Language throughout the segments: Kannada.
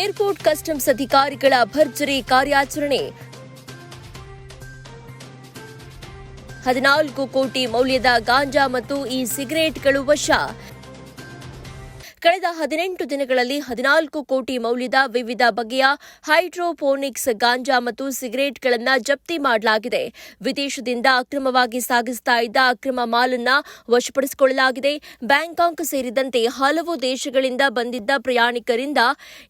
ಏರ್ಪೋರ್ಟ್ ಕಸ್ಟಮ್ಸ್ ಅಧಿಕಾರಿಗಳ ಭರ್ಜರಿ ಕಾರ್ಯಾಚರಣೆ. ಹದಿನಾಲ್ಕು ಕೋಟಿ ಮೌಲ್ಯದ ಗಾಂಜಾ ಮತ್ತು ಈ ಸಿಗರೇಟ್ಗಳು ವಶ. ಕಳೆದ ಹದಿನೆಂಟು ದಿನಗಳಲ್ಲಿ ಹದಿನಾಲ್ಕು ಕೋಟಿ ಮೌಲ್ಯದ ವಿವಿಧ ಬಗೆಯ ಹೈಡ್ರೋಪೋನಿಕ್ಸ್ ಗಾಂಜಾ ಮತ್ತು ಸಿಗರೇಟ್ಗಳನ್ನು ಜಪ್ತಿ ಮಾಡಲಾಗಿದೆ. ವಿದೇಶದಿಂದ ಅಕ್ರಮವಾಗಿ ಸಾಗಿಸ್ತಾ ಇದ್ದ ಅಕ್ರಮ ಮಾಲನ್ನ ವಶಪಡಿಸಿಕೊಳ್ಳಲಾಗಿದೆ. ಬ್ಯಾಂಕಾಕ್ ಸೇರಿದಂತೆ ಹಲವು ದೇಶಗಳಿಂದ ಬಂದಿದ್ದ ಪ್ರಯಾಣಿಕರಿಂದ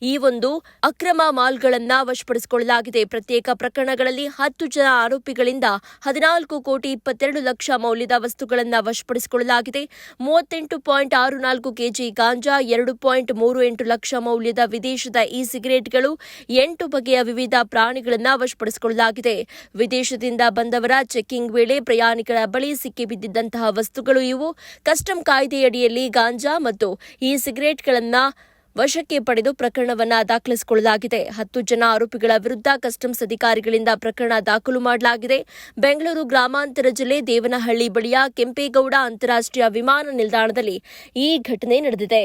ಈ ಒಂದು ಅಕ್ರಮ ಮಾಲ್ಗಳನ್ನು ವಶಪಡಿಸಿಕೊಳ್ಳಲಾಗಿದೆ. ಪ್ರತ್ಯೇಕ ಪ್ರಕರಣಗಳಲ್ಲಿ ಹತ್ತು ಜನ ಆರೋಪಿಗಳಿಂದ ಹದಿನಾಲ್ಕು ಕೋಟಿ ಇಪ್ಪತ್ತೆರಡು ಲಕ್ಷ ಮೌಲ್ಯದ ವಸ್ತುಗಳನ್ನು ವಶಪಡಿಸಿಕೊಳ್ಳಲಾಗಿದೆ. ಮೂವತ್ತೆಂಟು ಪಾಯಿಂಟ್ ಆರು ನಾಲ್ಕು ಕೆಜಿ ಗಾಂಜಾ ಎರಡು ಪಾಯಿಂಟ್ ಮೂರು ಎಂಟು ಲಕ್ಷ ಮೌಲ್ಯದ ವಿದೇಶದ ಇ ಸಿಗರೇಟ್ಗಳು ಎಂಟು ಬಗೆಯ ವಿವಿಧ ಪ್ರಾಣಿಗಳನ್ನು ವಶಪಡಿಸಿಕೊಳ್ಳಲಾಗಿದೆ. ವಿದೇಶದಿಂದ ಬಂದವರ ಚೆಕ್ಕಿಂಗ್ ವೇಳೆ ಪ್ರಯಾಣಿಕರ ಬಳಿ ಸಿಕ್ಕಿಬಿದ್ದಿದ್ದಂತಹ ವಸ್ತುಗಳು ಇವು. ಕಸ್ಟಮ್ ಕಾಯ್ದೆಯಡಿಯಲ್ಲಿ ಗಾಂಜಾ ಮತ್ತು ಈ ಸಿಗರೇಟ್ಗಳನ್ನು ವಶಕ್ಕೆ ಪಡೆದು ಪ್ರಕರಣವನ್ನ ದಾಖಲಿಸಿಕೊಳ್ಳಲಾಗಿದೆ. ಹತ್ತು ಜನ ಆರೋಪಿಗಳ ವಿರುದ್ಧ ಕಸ್ಟಮ್ಸ್ ಅಧಿಕಾರಿಗಳಿಂದ ಪ್ರಕರಣ ದಾಖಲು ಮಾಡಲಾಗಿದೆ. ಬೆಂಗಳೂರು ಗ್ರಾಮಾಂತರ ಜಿಲ್ಲೆ ದೇವನಹಳ್ಳಿ ಬಳಿಯ ಕೆಂಪೇಗೌಡ ಅಂತಾರಾಷ್ಟ್ರೀಯ ವಿಮಾನ ನಿಲ್ದಾಣದಲ್ಲಿ ಈ ಘಟನೆ ನಡೆದಿದೆ.